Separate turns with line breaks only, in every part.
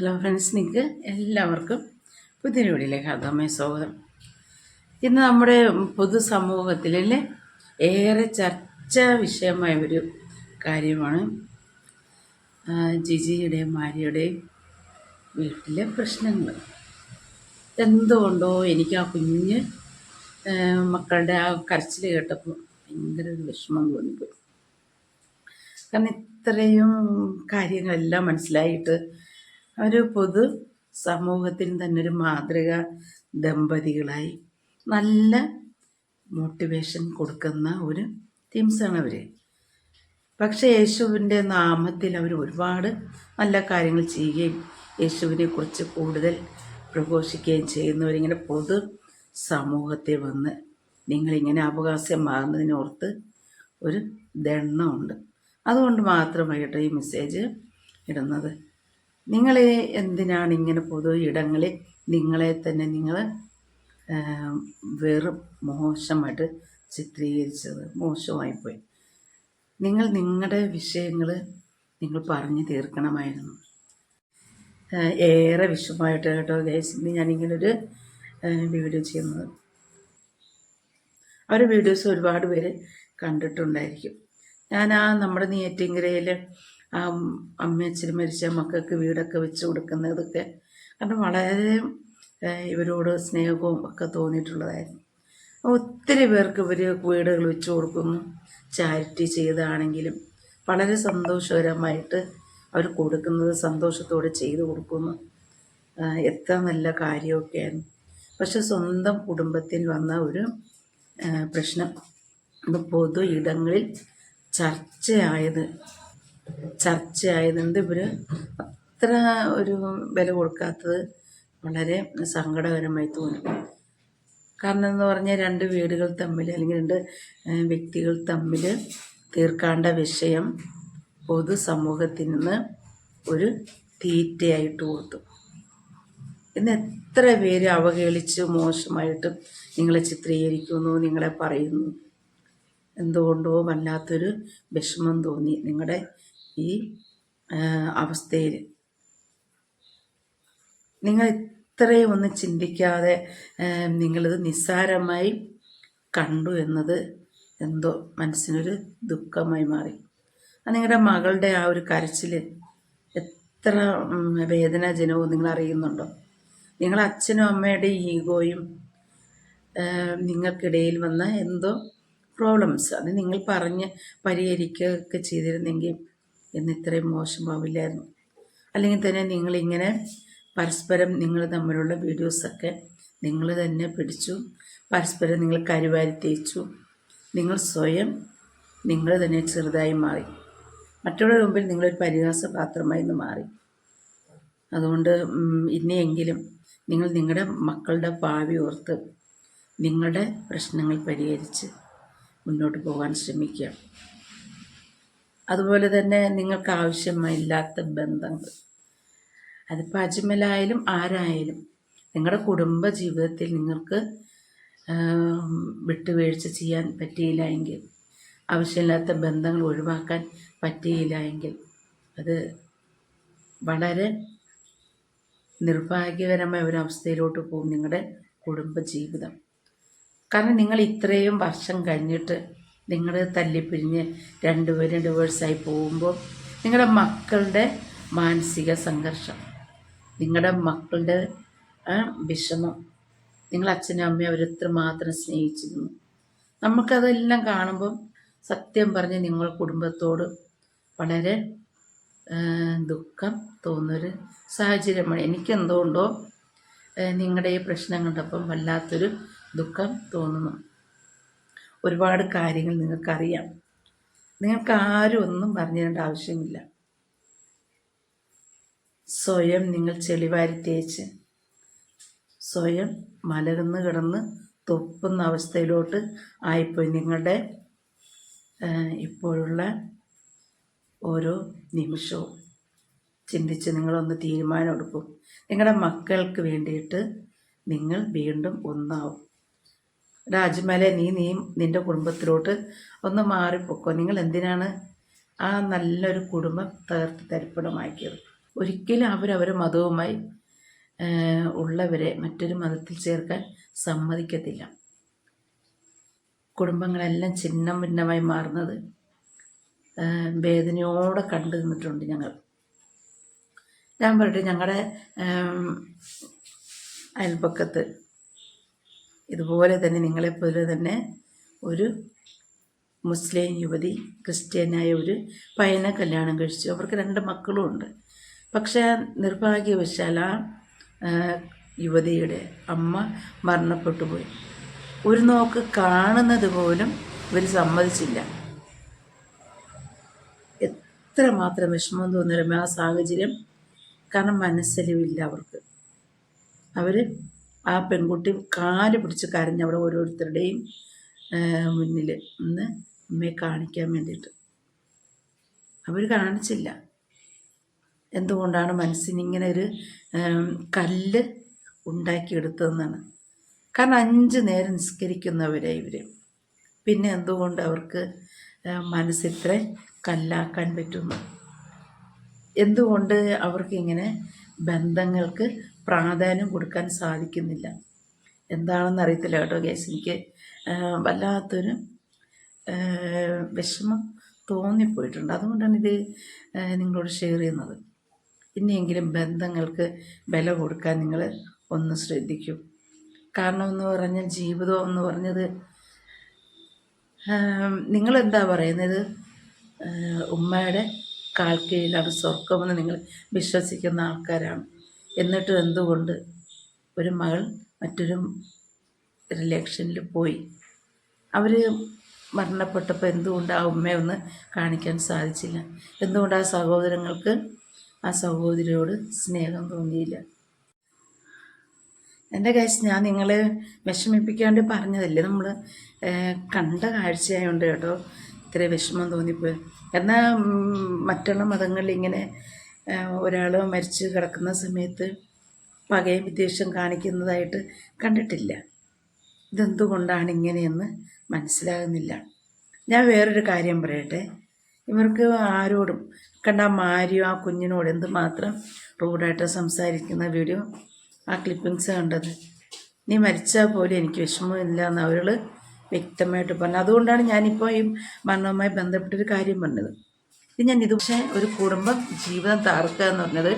Hello friends നിങ്ങൾക്ക് എല്ലാവർക്കും പുതിയ ആദ്യമായി സ്വാഗതം. ഇന്ന് നമ്മുടെ പൊതുസമൂഹത്തിലെ ഏറെ ചർച്ചാ വിഷയമായ ഒരു കാര്യമാണ് ജിജിയുടെയും മാരിയുടെയും വീട്ടിലെ പ്രശ്നങ്ങൾ. എന്തുകൊണ്ടോ എനിക്ക് ആ കുഞ്ഞ് മക്കളുടെ ആ കരച്ചിൽ കേട്ടപ്പോൾ ഭയങ്കര ഒരു വിഷമം തോന്നിപ്പോയി. കാരണം ഇത്രയും കാര്യങ്ങളെല്ലാം മനസ്സിലായിട്ട് ഒരു പൊതു സമൂഹത്തിന് തന്നെ ഒരു മാതൃക ദമ്പതികളായി നല്ല മോട്ടിവേഷൻ കൊടുക്കുന്ന ഒരു ടീംസാണ് അവർ പക്ഷെ യേശുവിന്റെ നാമത്തിൽ അവർ ഒരുപാട് നല്ല കാര്യങ്ങൾ ചെയ്യുകയും യേശുവിനെ കുറിച്ച് കൂടുതൽ പ്രഘോഷിക്കുകയും ചെയ്യുന്നവരിങ്ങനെ പൊതു സമൂഹത്തിൽ വന്ന് നിങ്ങളിങ്ങനെ അവകാശമാകുന്നതിനോർത്ത് ഒരു ദണ്ണമുണ്ട് അതുകൊണ്ട് മാത്രമായിട്ട് ഈ മെസ്സേജ് ഇടുന്നത്. നിങ്ങൾ എന്തിനാണ് ഇങ്ങനെ പൊതു ഇടങ്ങളിൽ നിങ്ങളെ തന്നെ നിങ്ങൾ വെറും മോശമായിട്ട് ചിത്രീകരിച്ചത് മോശമായിപ്പോയി? നിങ്ങൾ നിങ്ങളുടെ വിഷയങ്ങൾ നിങ്ങൾ പറഞ്ഞു തീർക്കണമായിരുന്നു. ഏറെ വിഷമമായിട്ട് കേട്ടോ ഗൈസ് ഇന്ന് ഞാനിങ്ങനൊരു വീഡിയോ ചെയ്യുന്നത്. അവരുടെ വീഡിയോസ് ഒരുപാട് പേര് കണ്ടിട്ടുണ്ടായിരിക്കും. ഞാൻ ആ നമ്മുടെ നെയ്യാറ്റിൻകരയിൽ ആ അമ്മയച്ഛനും മരിച്ച മക്കൾക്ക് വീടൊക്കെ വെച്ച് കൊടുക്കുന്നതൊക്കെ കാരണം വളരെ ഇവരോട് സ്നേഹവും ഒക്കെ തോന്നിയിട്ടുള്ളതായിരുന്നു. ഒത്തിരി പേർക്ക് ഇവർ വീടുകൾ വെച്ച് കൊടുക്കുന്നു. ചാരിറ്റി ചെയ്താണെങ്കിലും വളരെ സന്തോഷകരമായിട്ട് അവർ കൊടുക്കുന്നത് സന്തോഷത്തോടെ ചെയ്തു കൊടുക്കുന്നു. എത്ര നല്ല കാര്യമൊക്കെയായിരുന്നു. പക്ഷെ സ്വന്തം കുടുംബത്തിൽ വന്ന ഒരു പ്രശ്നം. പൊതു ഇടങ്ങളിൽ ചർച്ചയായത് ചർച്ചയായത് എന്ത് ഇവർ അത്ര ഒരു വില കൊടുക്കാത്തത് വളരെ സങ്കടകരമായി തോന്നി. കാരണം എന്ന് പറഞ്ഞാൽ രണ്ട് വീടുകൾ തമ്മിൽ അല്ലെങ്കിൽ രണ്ട് വ്യക്തികൾ തമ്മിൽ തീർക്കാണ്ട വിഷയം പൊതുസമൂഹത്തിൽ നിന്ന് ഒരു തീറ്റയായിട്ട് കൊടുത്തു. ഇന്ന് എത്ര പേര് അവഹേളിച്ച് മോശമായിട്ടും നിങ്ങളെ ചിത്രീകരിക്കുന്നു നിങ്ങളെ പറയുന്നു? എന്തുകൊണ്ടോ വല്ലാത്തൊരു വിഷമം തോന്നി. നിങ്ങളുടെ ഈ അവസ്ഥയിൽ. നിങ്ങൾ ഇത്രയും ഒന്ന് ചിന്തിക്കാതെ നിങ്ങളിത് നിസ്സാരമായി കണ്ടു എന്നത് എന്തോ മനസ്സിനൊരു ദുഃഖമായി മാറി. നിങ്ങളുടെ മകളുടെ ആ ഒരു കരച്ചിൽ എത്ര വേദനാജനവും നിങ്ങൾ അറിയുന്നുണ്ടോ? നിങ്ങളുടെ അച്ഛനും അമ്മയുടെ ഈഗോയും നിങ്ങൾക്കിടയിൽ വന്ന എന്തോ പ്രോബ്ലംസ്. അത് നിങ്ങൾ പറഞ്ഞ് പരിഹരിക്കുകയൊക്കെ ചെയ്തിരുന്നെങ്കിൽ ഇന്ന് ഇത്രയും മോശമാവില്ലായിരുന്നു അല്ലെങ്കിൽ തന്നെ നിങ്ങളിങ്ങനെ പരസ്പരം നിങ്ങൾ തമ്മിലുള്ള വീഡിയോസൊക്കെ നിങ്ങൾ തന്നെ പിടിച്ചു പരസ്പരം നിങ്ങൾ കരുവാരി തേച്ചു നിങ്ങൾ സ്വയം നിങ്ങൾ തന്നെ ചെറുതായി മാറി. മറ്റുള്ളവരുടെ മുമ്പിൽ നിങ്ങളൊരു പരിഹാസ പാത്രമായി നിന്ന് മാറി. അതുകൊണ്ട് ഇനിയെങ്കിലും നിങ്ങൾ നിങ്ങളുടെ മക്കളുടെ ഭാവി ഓർത്ത് നിങ്ങളുടെ പ്രശ്നങ്ങൾ പരിഹരിച്ച് മുന്നോട്ട് പോകാൻ ശ്രമിക്കുക. അതുപോലെ തന്നെ നിങ്ങൾക്ക് ആവശ്യമില്ലാത്ത ബന്ധങ്ങൾ. അതിപ്പോൾ അജ്മലായാലും ആരായാലും നിങ്ങളുടെ കുടുംബ ജീവിതത്തിൽ നിങ്ങൾക്ക് വിട്ടുവീഴ്ച ചെയ്യാൻ പറ്റിയില്ല എങ്കിൽ ആവശ്യമില്ലാത്ത ബന്ധങ്ങൾ ഒഴിവാക്കാൻ പറ്റിയില്ല എങ്കിൽ അത് വളരെ നിർഭാഗ്യകരമായ ഒരു അവസ്ഥയിലോട്ട് പോകും നിങ്ങളുടെ കുടുംബ ജീവിതം. കാരണം നിങ്ങൾ ഇത്രയും വർഷം കഴിഞ്ഞിട്ട് നിങ്ങൾ തല്ലിപ്പിരിഞ്ഞ് രണ്ടുപേരും ഡിവേഴ്സായി പോകുമ്പോൾ നിങ്ങളുടെ മക്കളുടെ മാനസിക സംഘർഷം നിങ്ങളുടെ മക്കളുടെ വിഷമം നിങ്ങൾ അച്ഛനും അമ്മയും അവരെത്ര മാത്രം സ്നേഹിച്ചിരുന്നു. നമുക്കതെല്ലാം കാണുമ്പം സത്യം പറഞ്ഞ് നിങ്ങൾ കുടുംബത്തോട് വളരെ ദുഃഖം തോന്നുന്നൊരു സാഹചര്യമാണ്. എനിക്കെന്തുകൊണ്ടോ നിങ്ങളുടെ ഈ പ്രശ്നം കണ്ടപ്പം വല്ലാത്തൊരു ദുഃഖം തോന്നുന്നു. ഒരുപാട് കാര്യങ്ങൾ നിങ്ങൾക്കറിയാം. നിങ്ങൾക്ക് ആരും ഒന്നും പറഞ്ഞു തരേണ്ട ആവശ്യമില്ല. സ്വയം നിങ്ങൾ ചെളിവാരി തേച്ച് സ്വയം മലർന്ന് കിടന്ന് തൊപ്പുന്ന അവസ്ഥയിലോട്ട് ആയിപ്പോയി. നിങ്ങളുടെ ഇപ്പോഴുള്ള ഓരോ നിമിഷവും ചിന്തിച്ച് നിങ്ങളൊന്ന് തീരുമാനം എടുക്കും നിങ്ങളുടെ മക്കൾക്ക് വേണ്ടിയിട്ട് നിങ്ങൾ വീണ്ടും ഒന്നാവും. രാജ്മല നീ നീ നിന്റെ കുടുംബത്തിലോട്ട് ഒന്ന് മാറിപ്പോക്കോ. നിങ്ങൾ എന്തിനാണ് ആ നല്ലൊരു കുടുംബം തകർത്ത് തരിപ്പണമാക്കിയത്? ഒരിക്കലും അവരവരെ മതവുമായി ഉള്ളവരെ മറ്റൊരു മതത്തിൽ ചേർക്കാൻ സമ്മതിക്കത്തില്ല. കുടുംബങ്ങളെല്ലാം ചിഹ്നം ഭിന്നമായി മാറുന്നത് വേദനയോടെ കണ്ടു നിന്നിട്ടുണ്ട് ഞങ്ങൾ. ഞാൻ പറയട്ടെ ഞങ്ങളുടെ അയൽപ്പക്കത്ത് ഇതുപോലെ തന്നെ നിങ്ങളെപ്പോലെ തന്നെ ഒരു മുസ്ലിം യുവതി ക്രിസ്ത്യനായ ഒരു പയ്യനെ കല്യാണം കഴിച്ചു. അവർക്ക് രണ്ട് മക്കളും ഉണ്ട്. പക്ഷേ നിർഭാഗ്യവശാൽ ആ യുവതിയുടെ അമ്മ മരണപ്പെട്ടു പോയി. ഒരു നോക്ക് കാണുന്നത് പോലും ഇവർ സമ്മതിച്ചില്ല. എത്ര മാത്രം വിഷമം തോന്നിയാലും ആ സാഹചര്യം കാരണം മനസ്സിലുമില്ല അവർക്ക്. അവർ ആ പെൺകുട്ടി കാൽ പിടിച്ച് കരഞ്ഞ് അവിടെ ഓരോരുത്തരുടെയും മുന്നിൽ ഒന്ന് അമ്മയെ കാണിക്കാൻ വേണ്ടിയിട്ട്. അവർ കാണിച്ചില്ല. എന്തുകൊണ്ടാണ് മനസ്സിനിങ്ങനെ ഒരു കല്ല് ഉണ്ടാക്കിയെടുത്തതെന്നാണ്. കാരണം അഞ്ച് നേരം നിസ്കരിക്കുന്നവരെ ഇവർ പിന്നെ എന്തുകൊണ്ട് അവർക്ക് മനസ്സിത്ര കല്ലാക്കാൻ പറ്റുന്നു? എന്തുകൊണ്ട് അവർക്കിങ്ങനെ ബന്ധങ്ങൾക്ക് പ്രാധാന്യം കൊടുക്കാൻ സാധിക്കുന്നില്ല. എന്താണെന്ന് അറിയത്തില്ല കേട്ടോ കേസ് എനിക്ക് വല്ലാത്തൊരു വിഷമം തോന്നിപ്പോയിട്ടുണ്ട്. അതുകൊണ്ടാണ് ഇത് നിങ്ങളോട് ഷെയർ ചെയ്യുന്നത്. ഇനിയെങ്കിലും ബന്ധങ്ങൾക്ക് വില കൊടുക്കാൻ നിങ്ങൾ ഒന്ന് ശ്രദ്ധിക്കൂ. കാരണം എന്ന് പറഞ്ഞാൽ ജീവിതം എന്ന് പറഞ്ഞത് നിങ്ങളെന്താ പറയുന്നത്? ഉമ്മയുടെ കാൽക്കീഴിലാണ് സ്വർഗമെന്ന് നിങ്ങൾ വിശ്വസിക്കുന്ന ആൾക്കാരാണ്. എന്നിട്ടും എന്തുകൊണ്ട് ഒരു മകൾ മറ്റൊരു റിലേഷനിൽ പോയി? അവർ മരണപ്പെട്ടപ്പോൾ എന്തുകൊണ്ട് ആ ഉമ്മയെ ഒന്ന് കാണിക്കാൻ സാധിച്ചില്ല? എന്തുകൊണ്ട് ആ സഹോദരങ്ങൾക്ക് ആ സഹോദരിയോട് സ്നേഹം തോന്നിയില്ല? എന്റെ കാശ് ഞാൻ നിങ്ങളെ വിഷമിപ്പിക്കാണ്ട് പറഞ്ഞതല്ലേ? നമ്മൾ കണ്ട കാഴ്ചയായതുകൊണ്ട് കേട്ടോ ഇത്ര വിഷമം തോന്നിപ്പോയി എന്നാൽ മറ്റുള്ള മതങ്ങളിൽ ഇങ്ങനെ ഒരാൾ മരിച്ച് കിടക്കുന്ന സമയത്ത് പകയും വിദ്വേഷം കാണിക്കുന്നതായിട്ട് കണ്ടിട്ടില്ല. ഇതെന്തുകൊണ്ടാണ് ഇങ്ങനെയെന്ന് മനസ്സിലാകുന്നില്ല. ഞാൻ വേറൊരു കാര്യം പറയട്ടെ. ഇവർക്ക് ആരോടും കണ്ട മാരിയോ ആ കുഞ്ഞിനോട് എന്തുമാത്രം റൂഡായിട്ട് സംസാരിക്കുന്ന വീഡിയോ ആ ക്ലിപ്പിങ്സ് കണ്ടത്. നീ മരിച്ചാൽ പോലും എനിക്ക് വിഷമമില്ല എന്ന് അവരോട് വ്യക്തമായിട്ട് പറഞ്ഞു. അതുകൊണ്ടാണ് ഞാനിപ്പോൾ ഈ മരണവുമായി ബന്ധപ്പെട്ടൊരു കാര്യം പറഞ്ഞത്. ഇത് ഞാൻ ഇത് പക്ഷേ ഒരു കുടുംബം ജീവിതം തകർക്കുക എന്ന് പറഞ്ഞത്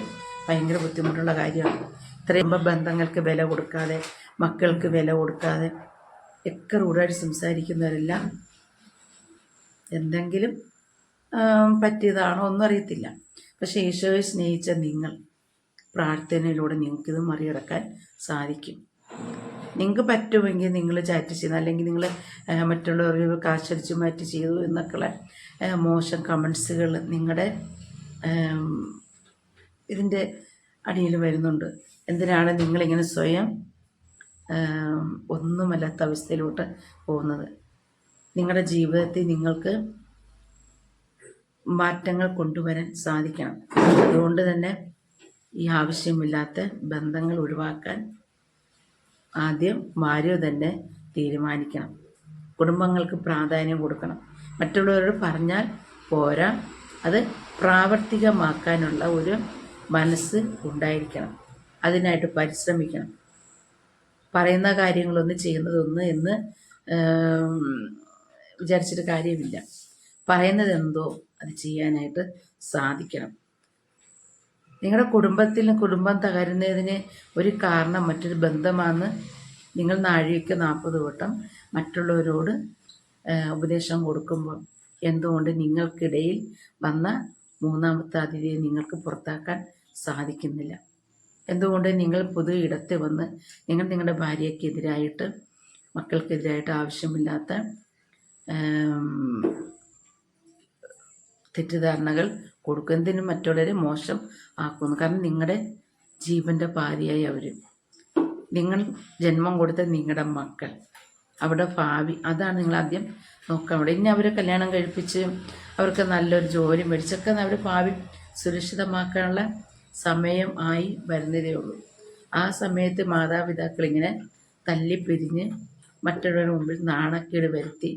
ഭയങ്കര ബുദ്ധിമുട്ടുള്ള കാര്യമാണ്. ഇത്രയും ബന്ധങ്ങൾക്ക് വില കൊടുക്കാതെ മക്കൾക്ക് വില കൊടുക്കാതെ ഒക്കെ റൂഡായിട്ട് സംസാരിക്കുന്നവരെല്ലാം എന്തെങ്കിലും പറ്റിയതാണോ ഒന്നും അറിയത്തില്ല. പക്ഷേ ഈശോയെ സ്നേഹിച്ച നിങ്ങൾ പ്രാർത്ഥനയിലൂടെ നിങ്ങൾക്കിത് മറികടക്കാൻ സാധിക്കും. നിങ്ങൾക്ക് പറ്റുമെങ്കിൽ നിങ്ങൾ ചാറ്റ് ചെയ്യുന്ന അല്ലെങ്കിൽ നിങ്ങൾ മറ്റുള്ളവർ കാശടിച്ച് മാറ്റി ചെയ്തു എന്നൊക്കെയുള്ള മോശം കമൻസുകൾ നിങ്ങളുടെ ഇതിന്റെ അടിയിൽ വരുന്നുണ്ട്. എന്തിനാണ് നിങ്ങളിങ്ങനെ സ്വയം ഒന്നുമല്ലാത്ത അവസ്ഥയിലോട്ട് പോകുന്നത്? നിങ്ങളുടെ ജീവിതത്തിൽ നിങ്ങൾക്ക് മാറ്റങ്ങൾ കൊണ്ടുവരാൻ സാധിക്കണം. അതുകൊണ്ട് തന്നെ ഈ ആവശ്യമില്ലാത്ത ബന്ധങ്ങൾ ഒഴിവാക്കാൻ ആദ്യം ഭാര്യ തന്നെ തീരുമാനിക്കണം. കുടുംബങ്ങൾക്ക് പ്രാധാന്യം കൊടുക്കണം. മറ്റുള്ളവരോട് പറഞ്ഞാൽ പോരാ. അത് പ്രാവർത്തികമാക്കാനുള്ള ഒരു മനസ്സ് ഉണ്ടായിരിക്കണം. അതിനായിട്ട് പരിശ്രമിക്കണം. പറയുന്ന കാര്യങ്ങളൊന്ന് ചെയ്യുന്നതൊന്ന് എന്ന് വിചാരിച്ചിട്ട് കാര്യമില്ല. പറയുന്നത് എന്തോ അത് ചെയ്യാനായിട്ട് സാധിക്കണം. നിങ്ങളുടെ കുടുംബത്തിൽ കുടുംബം തകരുന്നതിന് ഒരു കാരണം മറ്റൊരു ബന്ധമാണെന്ന് നിങ്ങൾ നാഴികയ്ക്ക് നാൽപ്പത് വട്ടം മറ്റുള്ളവരോട് ഉപദേശം കൊടുക്കുമ്പോൾ എന്തുകൊണ്ട് നിങ്ങൾക്കിടയിൽ വന്ന മൂന്നാമത്തെ അതിഥിയെ നിങ്ങൾക്ക് പുറത്താക്കാൻ സാധിക്കുന്നില്ല? എന്തുകൊണ്ട് നിങ്ങൾ പൊതു ഇടത്ത് വന്ന് നിങ്ങൾ നിങ്ങളുടെ ഭാര്യയ്ക്കെതിരായിട്ട് മക്കൾക്കെതിരായിട്ട് ആവശ്യമില്ലാത്ത തെറ്റിദ്ധാരണകൾ കൊടുക്കുന്നതിനും മറ്റുള്ളവരെ മോശം ആക്കുന്നു. കാരണം നിങ്ങളുടെ ജീവന്റെ ഭാര്യയായി അവർ നിങ്ങൾ ജന്മം കൊടുത്ത നിങ്ങളുടെ മക്കൾ. അവിടെ ഭാവി. അതാണ് നിങ്ങൾ ആദ്യം നോക്കാൻ അവിടെ ഇനി അവരെ കല്യാണം കഴിപ്പിച്ച് അവർക്ക് നല്ലൊരു ജോലി മേടിച്ചൊക്കെ അവരുടെ ഭാവി സുരക്ഷിതമാക്കാനുള്ള സമയം ആയി വരുന്നതേ ഉള്ളൂ. ആ സമയത്ത് മാതാപിതാക്കൾ ഇങ്ങനെ തല്ലിപ്പിരിഞ്ഞ് മറ്റുള്ളവരുടെ മുമ്പിൽ നാണക്കേട് വരുത്തി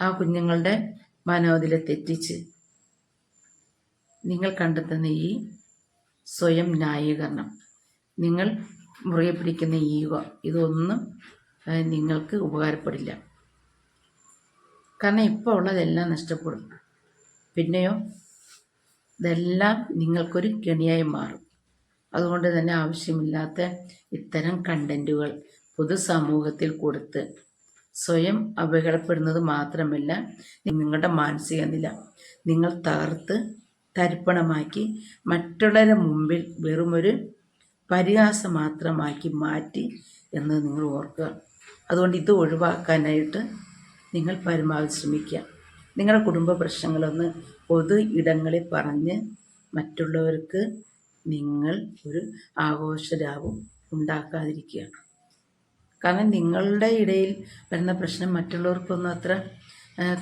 ആ കുഞ്ഞുങ്ങളുടെ മനോതിലെ തെറ്റിച്ച് നിങ്ങൾ കണ്ടെത്തുന്ന ഈ സ്വയം ന്യായീകരണം നിങ്ങൾ മുറുകെ പിടിക്കുന്ന ഈഗോ ഇതൊന്നും നിങ്ങൾക്ക് ഉപകാരപ്പെടില്ല. കാരണം ഇപ്പോൾ ഉള്ളതെല്ലാം നഷ്ടപ്പെടും. പിന്നെയോ ഇതെല്ലാം നിങ്ങൾക്കൊരു കെണിയായി മാറും. അതുകൊണ്ട് തന്നെ ആവശ്യമില്ലാത്ത ഇത്തരം കണ്ടന്റുകൾ പൊതുസമൂഹത്തിൽ കൊടുത്ത് സ്വയം അപകടപ്പെടുന്നത് മാത്രമല്ല നിങ്ങളുടെ മാനസിക നില. നിങ്ങൾ തകർത്ത് തരിപ്പണമാക്കി മറ്റുള്ളവരുടെ മുമ്പിൽ വെറുമൊരു പരിഹാസം മാത്രമാക്കി മാറ്റി എന്ന് നിങ്ങൾ ഓർക്കുക. അതുകൊണ്ട് ഇത് ഒഴിവാക്കാനായിട്ട് നിങ്ങൾ പരമാവധി ശ്രമിക്കുക. നിങ്ങളുടെ കുടുംബ പ്രശ്നങ്ങളൊന്ന് പൊതു ഇടങ്ങളിൽ പറഞ്ഞ് മറ്റുള്ളവർക്ക് നിങ്ങൾ ഒരു ആഘോഷരാവും ഉണ്ടാക്കാതിരിക്കുക. കാരണം നിങ്ങളുടെ ഇടയിൽ വരുന്ന പ്രശ്നം മറ്റുള്ളവർക്കൊന്നും അത്ര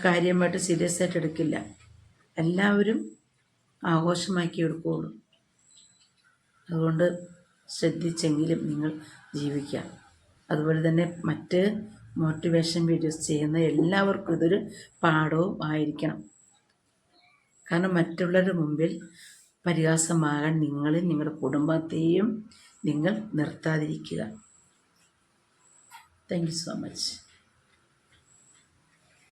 കാര്യമായിട്ട് സീരിയസ് ആയിട്ട് എടുക്കില്ല. എല്ലാവരും ആഘോഷമാക്കി എടുക്കുകയുള്ളൂ അതുകൊണ്ട് ശ്രദ്ധിച്ചെങ്കിലും നിങ്ങൾ ജീവിക്കാം അതുപോലെ തന്നെ മറ്റ് മോട്ടിവേഷൻ വീഡിയോസ് ചെയ്യുന്ന എല്ലാവർക്കും ഇതൊരു പാഠവും ആയിരിക്കണം. കാരണം മറ്റുള്ളവരുടെ മുമ്പിൽ പരിഹാസമാകാൻ നിങ്ങളെയും നിങ്ങളുടെ കുടുംബത്തെയും നിങ്ങൾ നിർത്താതിരിക്കുക. Thank you so much